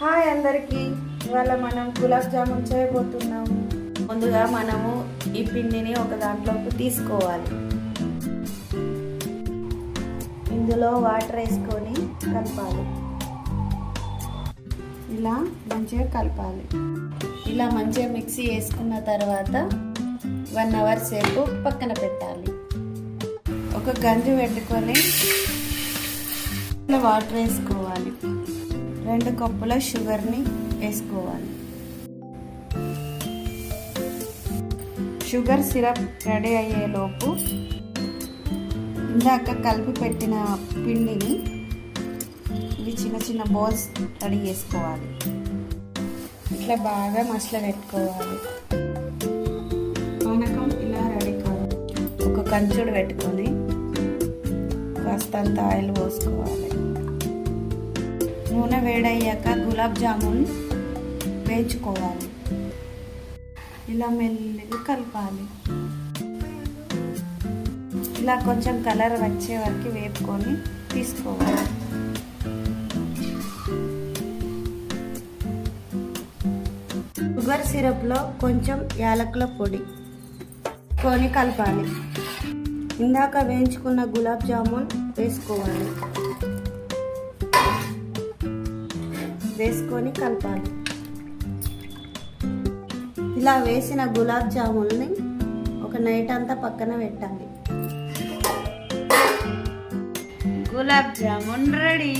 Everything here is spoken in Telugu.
హాయ్ అందరికీ. ఇవాళ మనం గులాబ్ జామున్ చేయబోతున్నాము. ముందుగా మనము ఈ పిండిని ఒక దాంట్లోకి తీసుకోవాలి. ఇందులో వాటర్ వేసుకొని కలపాలి. ఇలా మంచిగా కలపాలి. ఇలా మంచిగా మిక్సీ వేసుకున్న తర్వాత వన్ అవర్ సేపు పక్కన పెట్టాలి. ఒక గంజి పెట్టుకొని వాటర్ వేసుకోవాలి. రెండు కప్పుల షుగర్ని వేసుకోవాలి. షుగర్ సిరప్ రెడీ అయ్యేలోపు ఇందాక కలిపి పెట్టిన పిండిని ఇవి చిన్న చిన్న బౌల్స్ రెడీ చేసుకోవాలి. ఇట్లా బాగా మసల పెట్టుకోవాలి. పానకం ఇలా రెడీ కావాలి. ఒక కంచుడు పెట్టుకొని కాస్తంత ఆయిల్ పోసుకోవాలి. నూనె వేడయ్యాక గులాబ్ జామున్ వేయించుకోవాలి. ఇలా మెల్లిగా కలపాలి. ఇలా కొంచెం కలర్ వచ్చే వరకు వేపుకొని తీసుకోవాలి. షుగర్ సిరప్లో కొంచెం యాలకుల పొడి కొని కలపాలి. ఇందాక వేయించుకున్న గులాబ్ జామున్ వేసుకోవాలి. వేసుకొని కలపాలి. ఇలా వేసిన గులాబ్ జాముల్ని ఒక నైట్ అంతా పక్కన పెట్టాలి. గులాబ్ జామున్ రెడీ.